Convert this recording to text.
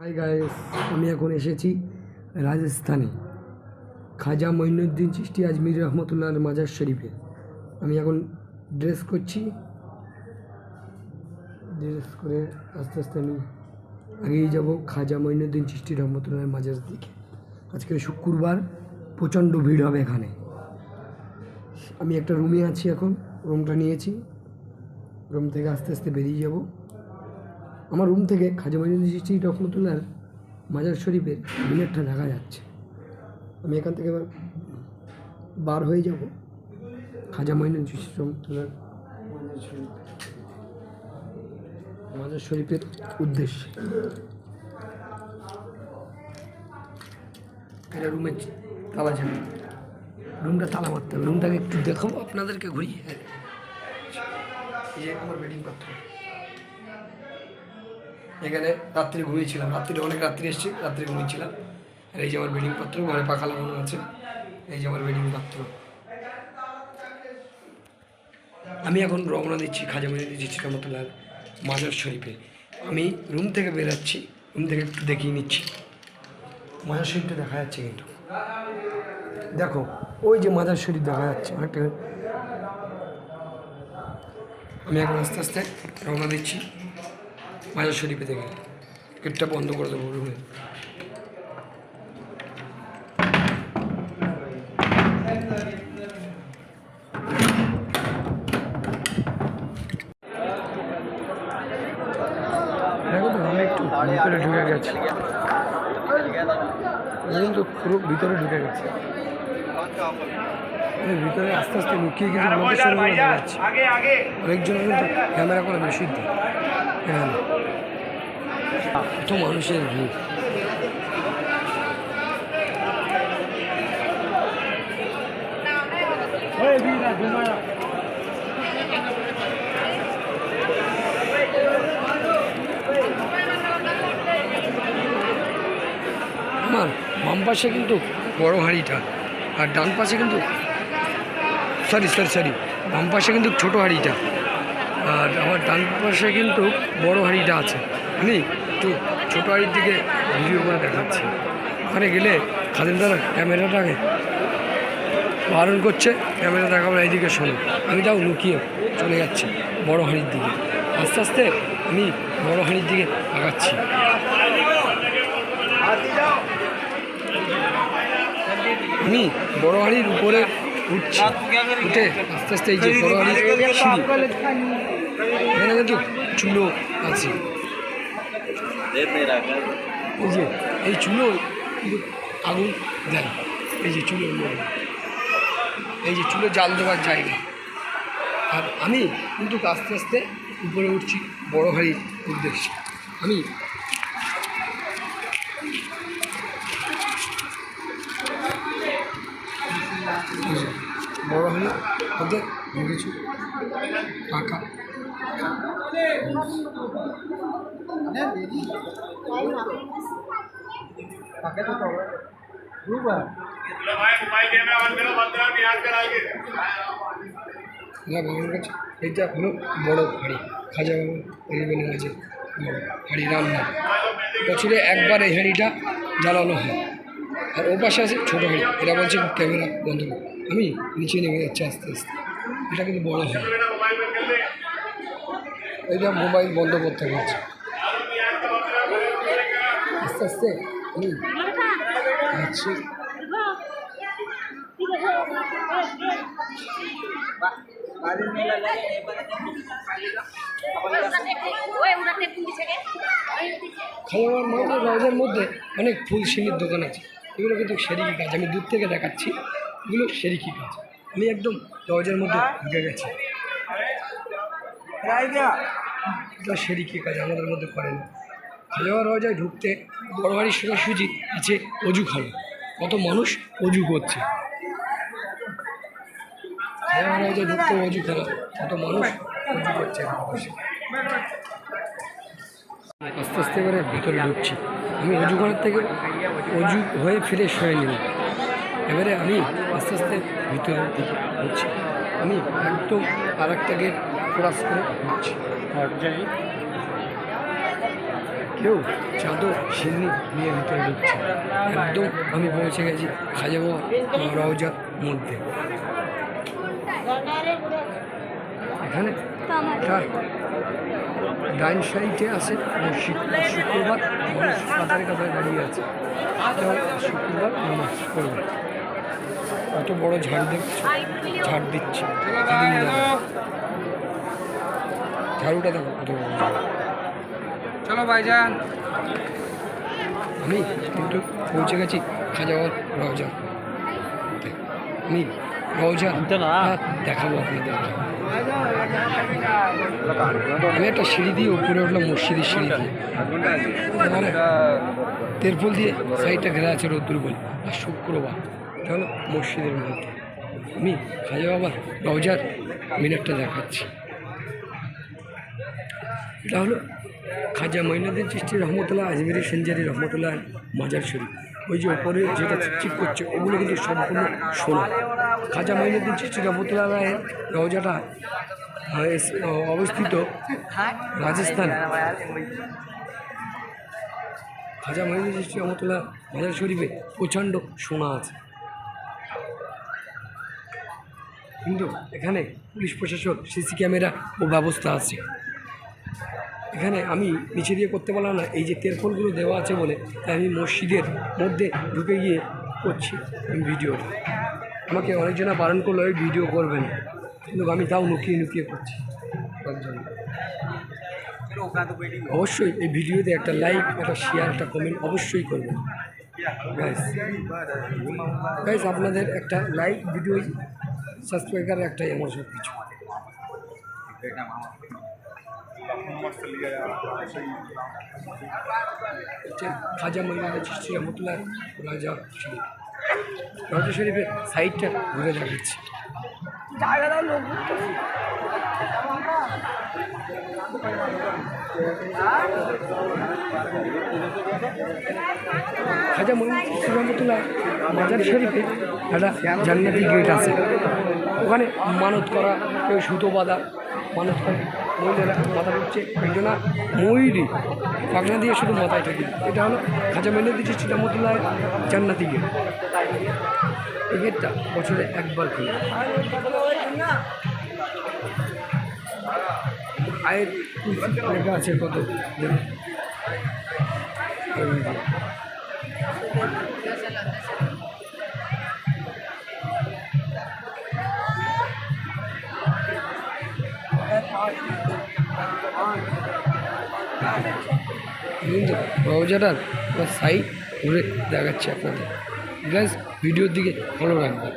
Hi guys আমি এখন এসেছি রাজস্থানে। খাজা মঈনুদ্দিন চিষ্টি আজমির রহমতুল্লাহ মাজার শরীফে। আমি এখন ড্রেস করছি। ড্রেস করে আস্তে আস্তে আমি আগেই যাব খাজা মঈনুদ্দিন চিশতি রহমতুল্লাহ মাজার দিকে। আজকে শুক্রবার, প্রচণ্ড ভিড় হবে এখানে। আমি একটা রুমে আছি এখন রুমটা নিয়েছি। রুম থেকে আস্তে আস্তে বেরিয়ে যাব। আমার রুম থেকে খাজা মঈনুদ্দিন চিশতি রহমতুল্লাহর মাজার শরীফের মিনারটা দেখা যাচ্ছে। আমি এখান থেকে এবার বার হয়ে যাব। খাজা চিশতি রহমতুল্লাহর মাজার শরীফ মাজার শরীফের উদ্দেশ্যে। এটা রুমের তালা যাবে রুমটা তালা মারতে হবে। রুমটাকে একটু দেখাবো, আপনাদেরকে ঘুরিয়ে এই আমার বেডিং পাত্র এখানে রাত্রে ঘুমিয়েছিলাম। রাত্রে অনেক রাত্রি এসেছি, রাত্রে ঘুমিয়েছিলাম। আর এই যে আমার বেডিং পাত্র, ঘরে পাখা লাগানো আছে, এই যে আমার বেডিং পাত্র। আমি এখন রওনা দিচ্ছি খাজা মজুদ দিচ্ছি রহমতুল্লাহ মাজার শরীফে। আমি রুম থেকে বেরাচ্ছি, রুম থেকে একটু দেখিয়ে নিচ্ছি। মাজার শরীফটা দেখা যাচ্ছে কিন্তু। দেখো, ওই যে মাজার শরীফ দেখা যাচ্ছে, অনেকটা। আমি এখন আস্তে আস্তে রওনা দিচ্ছি। মাজার শরীফে থেকে গেটটা বন্ধ করে দেবো রুমে। ভিতরে ঢুকে গেছি। কিন্তু পুরো ভিতরে ঢুকে গেছে। ভিতরে আস্তে আস্তে লুকিয়ে কিন্তু যাচ্ছে। অনেকজন কিন্তু ক্যামেরা করে নিষিদ্ধ হ্যাঁ। কত মানুষের ভিড়। আমার বাম পাশে কিন্তু বড় হাঁড়িটা আর ডান পাশে কিন্তু সরি সরি সরি বাম পাশে কিন্তু ছোটো হাঁড়িটা আর আমার ডান পাশে কিন্তু বড় হাঁড়িটা আছে। আমি একটু ছোটো হাঁড়ির দিকে ভিডিও করে দেখাচ্ছি। ওখানে গেলে খাদিমদার ক্যামেরাটাকে বারণ করছে ক্যামেরা দেখাবো না এইদিকে শোনো। আমি তাও লুকিয়ে চলে যাচ্ছি বড় হাঁড়ির দিকে। আস্তে আস্তে আমি বড় হাঁড়ির দিকে আগাচ্ছি। আমি বড় হাঁড়ির উপরে উঠছি। উঠে আস্তে আস্তে এই যে বড় হাঁড়ির সিঁড়ি। কিন্তু চুলো আছে। এই যে, এই আগুন দেয়। এই যে চুলো, এই যে চুলো জাল দেওয়ার জায়গা। আর আমি কিন্তু আস্তে আস্তে উপরে উঠছি, বড় হাঁড়ির উদ্দেশ্যে আমি বড় হলে ওদের কিছু টাকা না বাবার কাছে এটা কোনো বড় হাড়ি খাজা বাবু হরিবেলের কাছে বড় হাড়ি রান্না বছরে একবার এই হাঁড়িটা জ্বালানো হয়। আর ও পাশে আছে ছোটো হাঁড়ি, এটা বলছে ক্যামেরা বন্ধ আমি নিচে নেমে যাচ্ছি আস্তে আস্তে। এটা কিন্তু বড় হয়। এইটা মোবাইল বন্ধ করতে পারছে আস্তে আস্তে আচ্ছা। খাওয়ার মাঝে রোজের মধ্যে অনেক ফুল সিমির দোকান আছে। এগুলো কিন্তু সেরিকি কাজ। আমি দূর থেকে দেখাচ্ছি। এগুলো সেরিকি কাজ। আমি একদম দরজার মধ্যে ঢুকে গেছি। এটা সেরিকি কাজ আমাদের মধ্যে করে না। খাওয়া রজায় ঢুকতে বড় বাড়ির সোজাসুজি আছে অজুখানা কত মানুষ অজু করছে। খাওয়া রজায় ঢুকতে অজুখানা কত মানুষ অজু করছে আস্তে আস্তে করে ভিতরে ঢুকছি। আমি অজু ঘরের থেকে অজু হয়ে ফ্রেশ হয়ে নিলাম। এবারে আমি আস্তে আস্তে ভিতরে ঢুকছি। আমি একদম আর একটা গেট ক্রস করে ঢুকছি কেউ চাদর, সিন্নি নিয়ে ভিতরে ঢুকছে একদম আমি পৌঁছে গেছি খাজা রওজার মধ্যে। এখানে তার ডাইন সাইডে আছে শুক্রবার মানুষ কাতারে কাতারে দাঁড়িয়ে আছে। শুক্রবার নামাজ পড়বে। কত বড় ঝাড় দেখছ ঝাড় দিচ্ছে। ঝাড়ুটা দেখো কত বড় চলো ভাইজান। আমি কিন্তু পৌঁছে গেছি খাজাওয়ার রওজা আমি রওজা হ্যাঁ, দেখাবো আপনাদের। আমি একটা সিঁড়ি দিয়ে উপরে উঠলাম মসজিদের সিঁড়ি দিয়ে। মানে তেরপল দিয়ে সাইডটা ঘেরা আছে রৌদ্র বলে আর শুক্রবার। এটা হলো মসজিদের মধ্যে। আমি খাজা বাবার রওজার মিনারটা দেখাচ্ছি। এটা হলো খাজা মঈনুদ্দিন চিস্তি রহমতুল্লাহ, আজমিরি সেঞ্জারি রহমতুল্লাহ, মাজার শরীফ। ওই যে ওপরে যেটা চিক করছে, ওগুলো কিন্তু সম্পূর্ণ সোনা। খাজা মঈনুদ্দিন চিস্তি রহমতুল্লাহ রায়ের রওজাটা অবস্থিত রাজস্থান। খাজা মঈনুদ্দিন চিস্তি রহমতুল্লাহ মাজার শরীফে প্রচণ্ড সোনা আছে। কিন্তু এখানে পুলিশ প্রশাসন সিসি ক্যামেরা ও ব্যবস্থা আছে। এখানে আমি নিচে দিয়ে করতে পারলাম না, এই যে তেরফলগুলো দেওয়া আছে বলে তাই আমি মসজিদের মধ্যে ঢুকে গিয়ে করছি ভিডিওটা আমাকে অনেকজনা বারণ করল, এই ভিডিও করবেন। কিন্তু আমি তাও লুকিয়ে লুকিয়ে করছি। অবশ্যই এই ভিডিওতে একটা লাইক একটা শেয়ার একটা কমেন্ট অবশ্যই করবেন। আপনাদের একটা লাইক ভিডিও সাবস্ক্রাইবার একটাই আমার সব কিছু খাজা মহিলা চিষ্টি রহমতুল্লাহ রাজা শরীফ রাজা শরীফের সাইডটা ঘুরে দেখাচ্ছি। খাজা রহমতুল্লাহ মাজার শরীফে একটা জান্নাতি গেট আছে। ওখানে মানত করা, কেউ সুতো বাঁধা, মানত করে মহিলারা মাথা ঢুকছে একজনা ময়ূরী পাখনা দিয়ে শুধু মাথায় ঠেকে। এটা হলো খাজা দিচ্ছে চিটামতুল্লাহ জান্নাতি গেট এই গেটটা বছরে একবার খুলে। আয়ের লেখা আছে কত। এই যে। সাইড ঘুরে দেখাচ্ছি আপনাদের গ্যাস ভিডিওর দিকে ফলো রাখবেন